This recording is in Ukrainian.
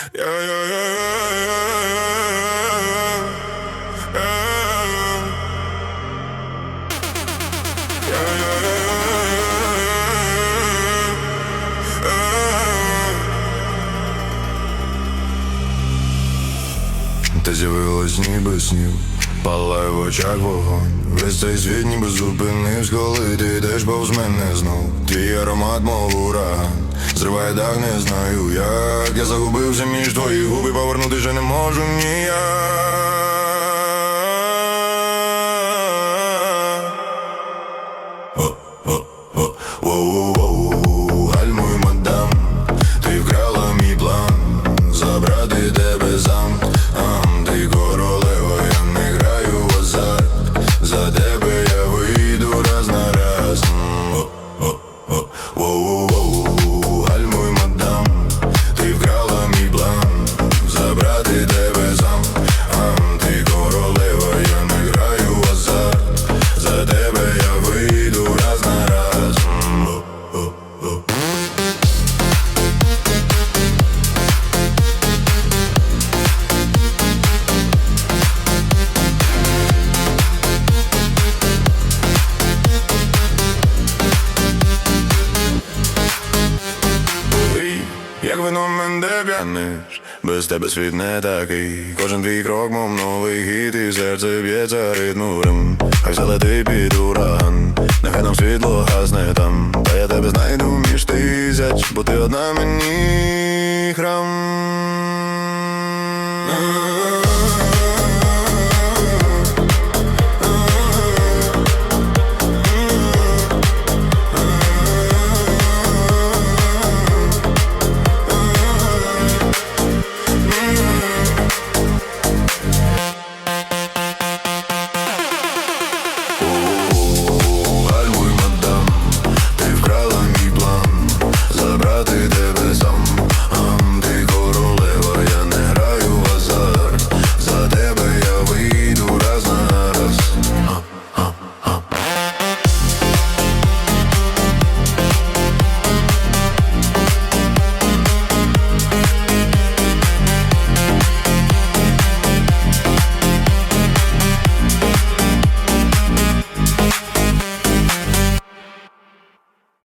Ты Та з'явилась ніби снів палає в очах вогонь. Весь цей світ ніби зупинився, коли ти йдеш повз мене знов. Твій аромат, мов ураган, зриває дах, не знаю як. Я загубився між твої губи, повернути вже не можу ніяк. Гальмуй, мадам, ти вкрала мій план Забрати тебе зам, як вино мене п'яниш, без тебе світ не такий. Кожен твій крок, мов новий хіт, і серце б'ється ритму рим. Хай залети під ураган, нехай нам світло гасне там. Та я тебе знайду між тисяч, бо ти одна мені храм.